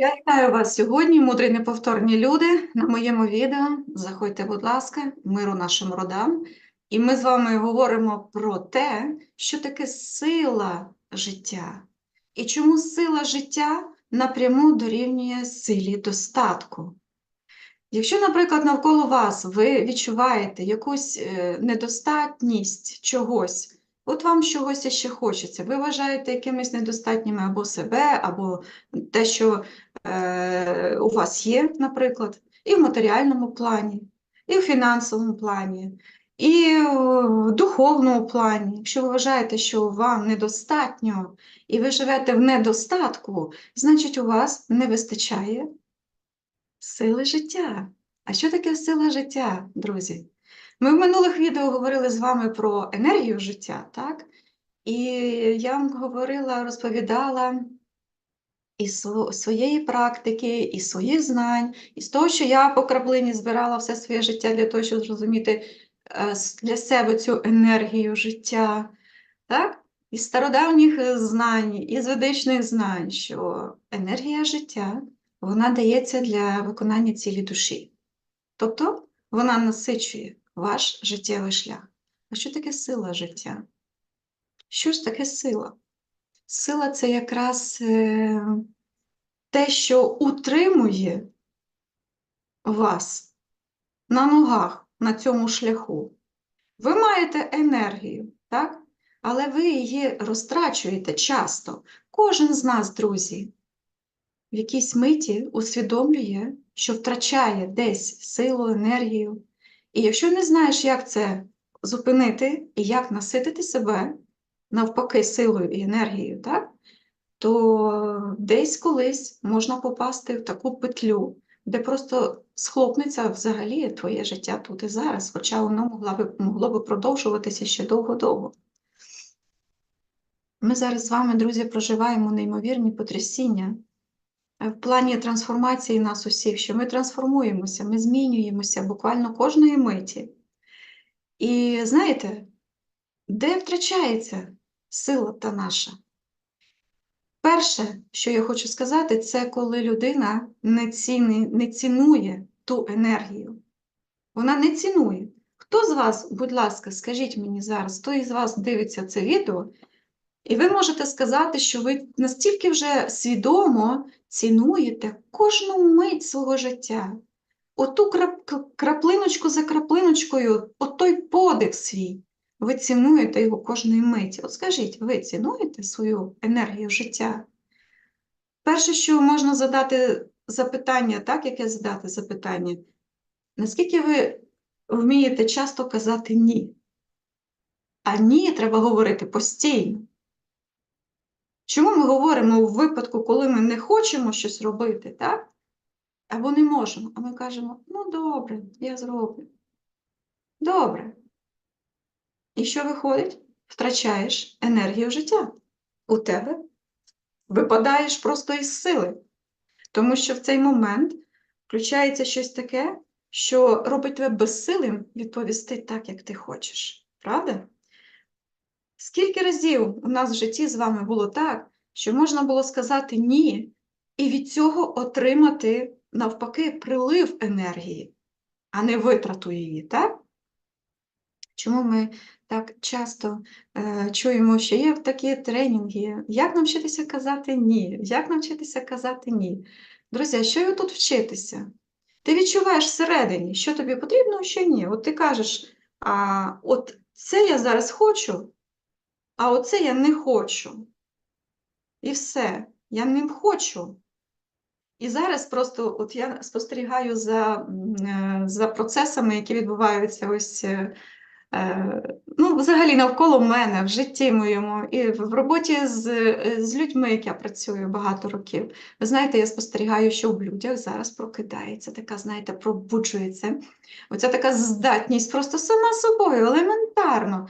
Я вітаю вас сьогодні, мудрі неповторні люди, на моєму відео. Заходьте, будь ласка, миру нашим родам. І ми з вами говоримо про те, що таке сила життя. І чому сила життя напряму дорівнює силі достатку. Якщо, наприклад, навколо вас ви відчуваєте якусь е, недостатність чогось, от вам чогось ще хочеться, ви вважаєте якимись недостатніми або себе, або те, що е, у вас є, наприклад, і в матеріальному плані, і в фінансовому плані, і в духовному плані. Якщо ви вважаєте, що вам недостатньо, і ви живете в недостатку, значить у вас не вистачає сили життя. А що таке сила життя, друзі? Ми в минулих відео говорили з вами про енергію життя, так? І я вам говорила, розповідала із своєї практики, із своїх знань, із того, що я по краплині збирала все своє життя для того, щоб зрозуміти е, для себе цю енергію життя, так? Із стародавніх знань, із ведичних знань, що енергія життя вона дається для виконання цілі душі. Тобто вона насичує ваш життєвий шлях. А що таке сила життя? Що ж таке сила? Сила це якраз е, те, що утримує вас на ногах на цьому шляху. Ви маєте енергію, так? Але ви її розтрачуєте часто. Кожен з нас, друзі, в якійсь миті усвідомлює, що втрачає десь силу, енергію. І якщо не знаєш, як це зупинити і як наситити себе навпаки силою і енергією, так? то десь колись можна попасти в таку петлю, де просто схлопнеться взагалі твоє життя тут і зараз, хоча воно могло би, могло би продовжуватися ще довго-довго. Ми зараз з вами, друзі, проживаємо неймовірні потрясіння в плані трансформації нас усіх, що ми трансформуємося, ми змінюємося буквально кожної миті. І знаєте, де втрачається сила та наша? Перше, що я хочу сказати, це коли людина не, ціни, не цінує ту енергію. Вона не цінує. Хто з вас, будь ласка, скажіть мені зараз, хто із вас дивиться це відео, і ви можете сказати, що ви настільки вже свідомо цінуєте кожну мить свого життя, оту краплиночку за краплиночкою, от той подих свій. Ви цінуєте його кожної миті. От скажіть, ви цінуєте свою енергію життя? Перше, що можна задати запитання, так, яке задати запитання, наскільки ви вмієте часто казати ні? А ні треба говорити постійно. Чому ми говоримо в випадку, коли ми не хочемо щось робити, так? Або не можемо, а ми кажемо, ну добре, я зроблю. Добре. І що виходить? Втрачаєш енергію життя. У тебе випадаєш просто із сили. Тому що в цей момент включається щось таке, що робить тебе безсилим відповісти так, як ти хочеш. Правда? Скільки разів у нас в житті з вами було так, що можна було сказати ні, і від цього отримати, навпаки, прилив енергії, а не витрату її, так? Чому ми так часто е, чуємо, що є такі тренінги, як навчитися казати ні, як навчитися казати ні. Друзі, а що тут вчитися? Ти відчуваєш всередині, що тобі потрібно, а що ні. От ти кажеш, а, от це я зараз хочу, а оце я не хочу. І все, я не хочу. І зараз просто от я спостерігаю за, е, за процесами, які відбуваються ось. е, е, Ну, взагалі навколо мене, в житті моєму, і в роботі з, з людьми, як я працюю багато років. Ви знаєте, я спостерігаю, що в людях зараз прокидається, така, знаєте, пробуджується. Оця така здатність просто сама собою, елементарно.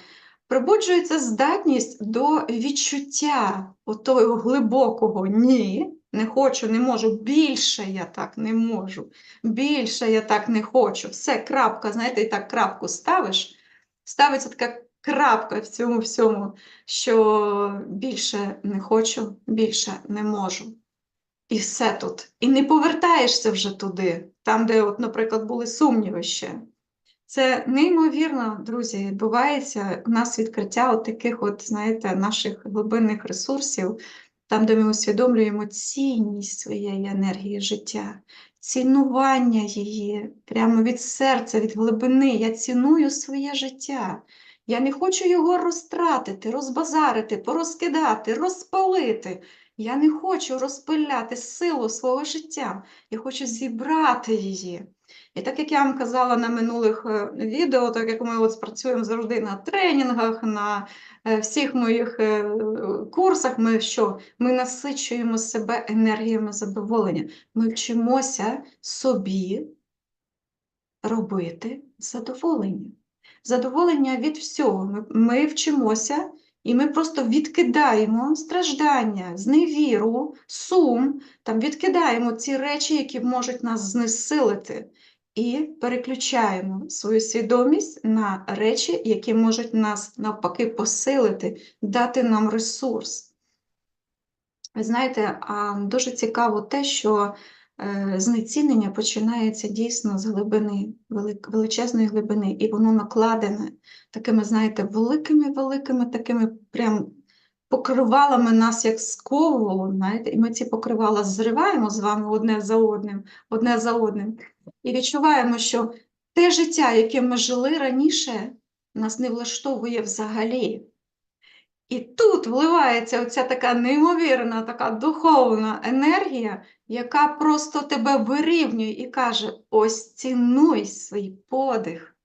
Пробуджується здатність до відчуття отого глибокого ні, не хочу, не можу, більше я так не можу, більше я так не хочу. Все, крапка, знаєте, і так крапку ставиш, ставиться така крапка в цьому всьому, що більше не хочу, більше не можу. і все тут. І не повертаєшся вже туди, там, де, от, наприклад, були сумніви ще. Це неймовірно, друзі, відбувається у нас відкриття от таких, от, знаєте, наших глибинних ресурсів, там, де ми усвідомлюємо цінність своєї енергії життя, цінування її прямо від серця, від глибини. Я ціную своє життя. Я не хочу його розтратити, розбазарити, порозкидати, розпалити. Я не хочу розпиляти силу свого життя. Я хочу зібрати її. І так як я вам казала на минулих е, відео, так як ми от спрацюємо завжди на тренінгах, на е, всіх моїх е, курсах, ми що? Ми насичуємо себе енергіями задоволення. Ми вчимося собі робити задоволення. Задоволення від всього. Ми, ми вчимося і ми просто відкидаємо страждання, зневіру, сум, там відкидаємо ці речі, які можуть нас знесилити, і переключаємо свою свідомість на речі, які можуть нас навпаки посилити, дати нам ресурс. Ви знаєте, дуже цікаво те, що е, знецінення починається дійсно з глибини, величезної глибини, і воно накладене такими, знаєте, великими-великими такими прям покривалами нас як сковувало, знаєте, і ми ці покривала зриваємо з вами одне за одним, одне за одним, і відчуваємо, що те життя, яке ми жили раніше, нас не влаштовує взагалі. І тут вливається оця така неймовірна, така духовна енергія, яка просто тебе вирівнює і каже: ось цінуй свій подих.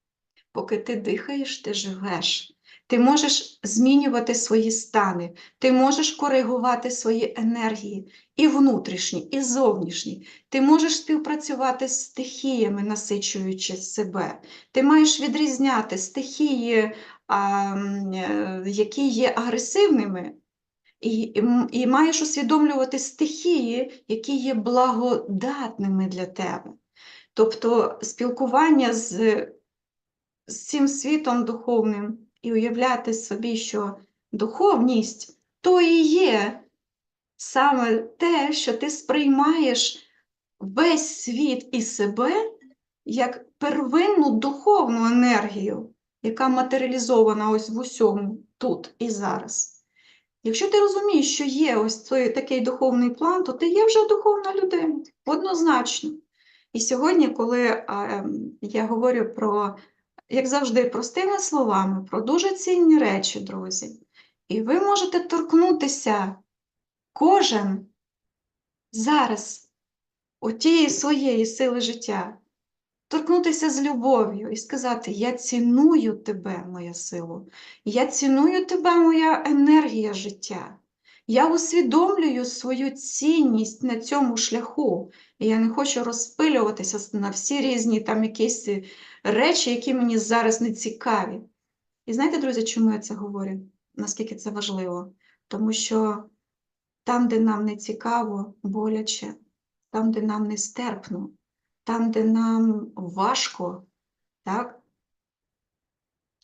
Поки ти дихаєш, ти живеш. Ти можеш змінювати свої стани, ти можеш коригувати свої енергії, і внутрішні, і зовнішні. Ти можеш співпрацювати з стихіями, насичуючи себе. Ти маєш відрізняти стихії, е, які є агресивними, і, і, і маєш усвідомлювати стихії, які є благодатними для тебе. Тобто спілкування з з цим світом духовним і уявляти собі, що духовність то і є саме те, що ти сприймаєш весь світ і себе як первинну духовну енергію, яка матеріалізована ось в усьому тут і зараз. Якщо ти розумієш, що є ось цей такий духовний план, то ти є вже духовна людина, однозначно. І сьогодні, коли ем, я говорю про як завжди, простими словами, про дуже цінні речі, друзі. І ви можете торкнутися кожен зараз отієї своєї сили життя, торкнутися з любов'ю і сказати: Я ціную тебе, моя сила, я ціную тебе, моя енергія життя. Я усвідомлюю свою цінність на цьому шляху, і я не хочу розпилюватися на всі різні там якісь речі, які мені зараз не цікаві. І знаєте, друзі, чому я це говорю? Наскільки це важливо? Тому що там, де нам не цікаво, боляче, там, де нам не стерпно, там, де нам важко, так?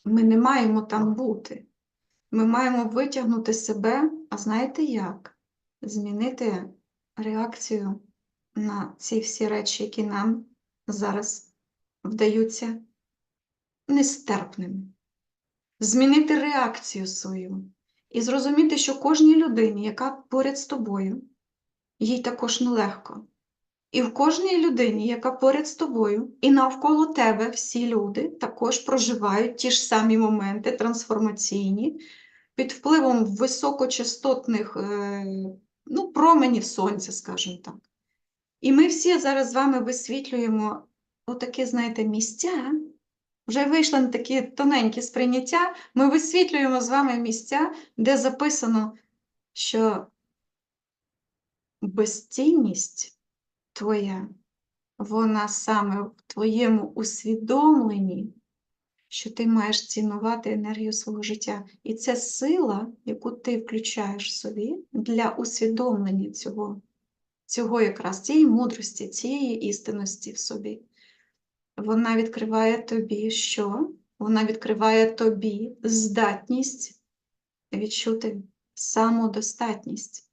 ми не маємо там бути. Ми маємо витягнути себе, а знаєте як? Змінити реакцію на ці всі речі, які нам зараз вдаються нестерпними. Змінити реакцію свою і зрозуміти, що кожній людині, яка поряд з тобою, їй також нелегко. І в кожній людині, яка поряд з тобою, і навколо тебе всі люди також проживають ті ж самі моменти трансформаційні під впливом високочастотних е, ну, променів сонця, скажімо так. І ми всі зараз з вами висвітлюємо отакі, знаєте, місця. Вже вийшли на такі тоненькі сприйняття. Ми висвітлюємо з вами місця, де записано, що безцінність твоя, вона саме в твоєму усвідомленні, що ти маєш цінувати енергію свого життя. І це сила, яку ти включаєш в собі для усвідомлення цього, цього якраз цієї мудрості, цієї істинності в собі. Вона відкриває тобі що? Вона відкриває тобі здатність відчути самодостатність.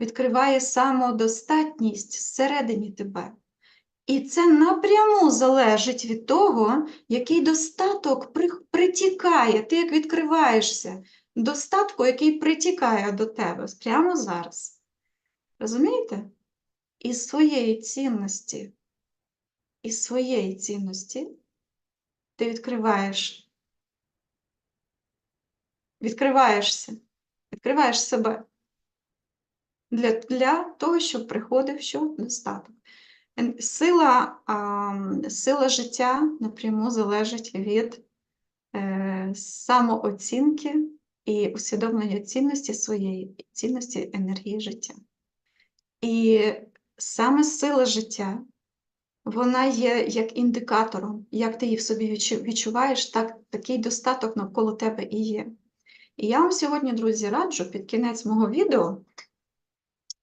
відкриває самодостатність всередині тебе. І це напряму залежить від того, який достаток при- притікає. Ти як відкриваєшся достатку, який притікає до тебе прямо зараз. Розумієте? Із своєї цінності, із своєї цінності ти відкриваєш, відкриваєшся, відкриваєш себе для, для того, щоб приходив що достаток. Сила, а, сила життя напряму залежить від е, самооцінки і усвідомлення цінності своєї цінності енергії життя. І саме сила життя, вона є як індикатором, як ти її в собі відчуваєш, так такий достаток навколо тебе і є. І я вам сьогодні, друзі, раджу під кінець мого відео,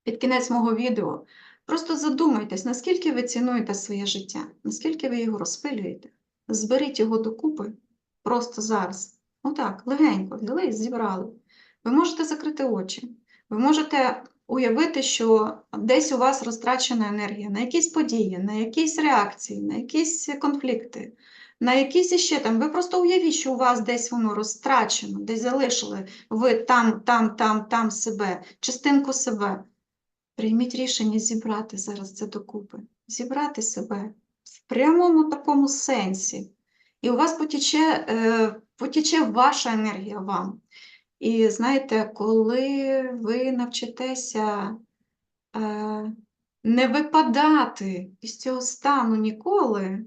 під кінець мого відео, просто задумайтесь, наскільки ви цінуєте своє життя, наскільки ви його розпилюєте. Зберіть його докупи просто зараз. Отак, легенько, взяли і зібрали. Ви можете закрити очі, ви можете уявити, що десь у вас розтрачена енергія на якісь події, на якісь реакції, на якісь конфлікти, на якісь іще там. Ви просто уявіть, що у вас десь воно розтрачено, десь залишили ви там, там, там, там себе, частинку себе. Прийміть рішення зібрати зараз це докупи, зібрати себе в прямому такому сенсі. І у вас потіче, е, потіче ваша енергія вам. І знаєте, коли ви навчитеся е, не випадати із цього стану ніколи,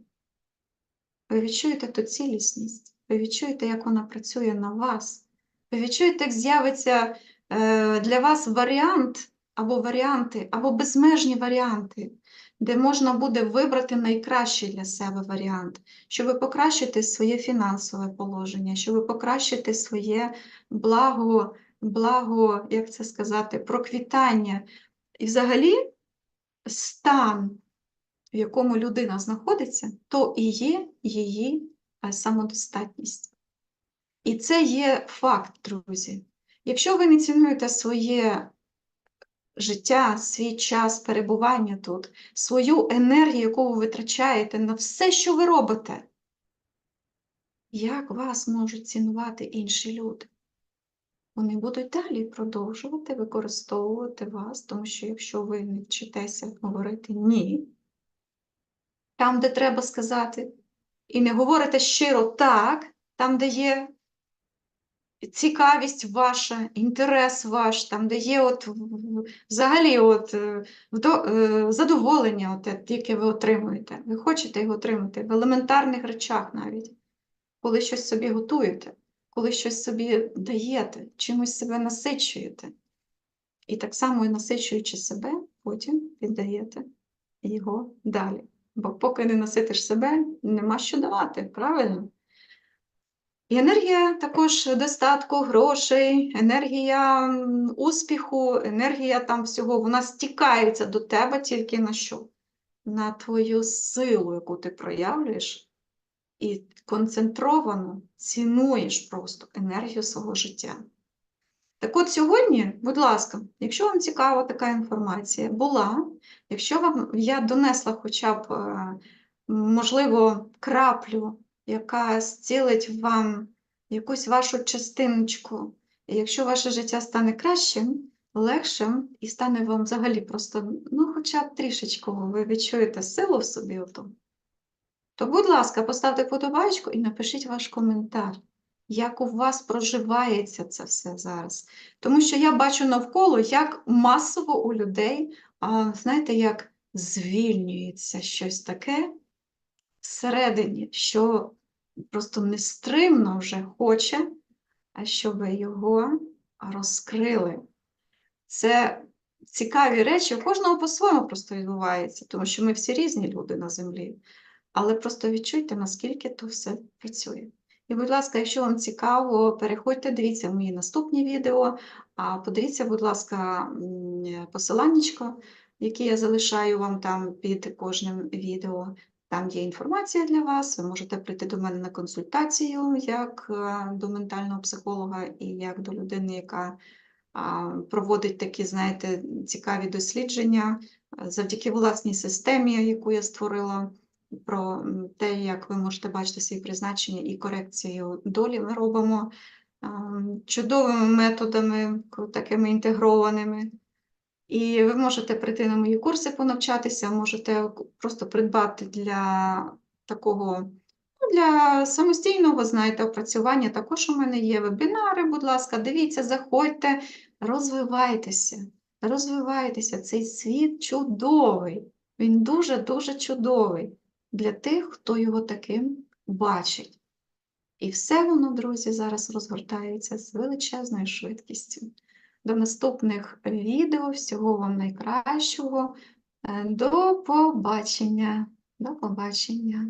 ви відчуєте ту цілісність, ви відчуєте, як вона працює на вас. Ви відчуєте, як з'явиться е, для вас варіант або варіанти, або безмежні варіанти, де можна буде вибрати найкращий для себе варіант, щоб ви покращите своє фінансове положення, щоб ви покращите своє благо, благо, як це сказати, проквітання. І взагалі стан, в якому людина знаходиться, то і є її е, самодостатність. І це є факт, друзі. Якщо ви не цінуєте своє життя, свій час перебування тут, свою енергію, яку ви витрачаєте на все, що ви робите, як вас можуть цінувати інші люди? Вони будуть далі продовжувати використовувати вас, тому що якщо ви не вчитеся говорити ні, там, де треба сказати, і не говорите щиро так, там, де є цікавість ваша, інтерес ваш, там, де є от взагалі от, е, е, задоволення, от, яке ви отримуєте. Ви хочете його отримати в елементарних речах навіть, коли щось собі готуєте, коли щось собі даєте, чимось себе насичуєте. І так само насичуючи себе, потім віддаєте його далі. Бо поки не наситиш себе, нема що давати, правильно? І енергія також достатку грошей, енергія успіху, енергія там всього, вона стікається до тебе тільки на що? На твою силу, яку ти проявлюєш, і концентровано цінуєш просто енергію свого життя. Так от сьогодні, будь ласка, якщо вам цікава така інформація була, якщо вам я донесла хоча б, е, можливо, краплю, яка зцілить вам якусь вашу частиночку, і якщо ваше життя стане кращим, легшим і стане вам взагалі просто, ну, хоча б трішечку ви відчуєте силу в собі оту, то, будь ласка, поставте подобайку і напишіть ваш коментар, як у вас проживається це все зараз. Тому що я бачу навколо, як масово у людей, знаєте, як звільнюється щось таке всередині, що просто нестримно вже хоче, а щоб його розкрили. Це цікаві речі, у кожного по-своєму просто відбувається, тому що ми всі різні люди на землі. Але просто відчуйте, наскільки то все працює. І, будь ласка, якщо вам цікаво, переходьте, дивіться мої наступні відео, а подивіться, будь ласка, посиланнячко, яке я залишаю вам там під кожним відео. Там є інформація для вас. Ви можете прийти до мене на консультацію як е, до ментального психолога і як до людини, яка проводить такі, знаєте, цікаві дослідження завдяки власній системі, яку я створила, про те, як ви можете бачити свої призначення і корекцію долі ми робимо чудовими методами, такими інтегрованими. І ви можете прийти на мої курси понавчатися, можете просто придбати для такого, ну, для самостійного, знаєте, опрацювання. Також у мене є вебінари, будь ласка, дивіться, заходьте, розвивайтеся, розвивайтеся. Цей світ чудовий. Він дуже-дуже чудовий для тих, хто його таким бачить. І все воно, друзі, зараз розгортається з величезною швидкістю. До наступних відео. Всього вам найкращого. Е, До побачення. До побачення.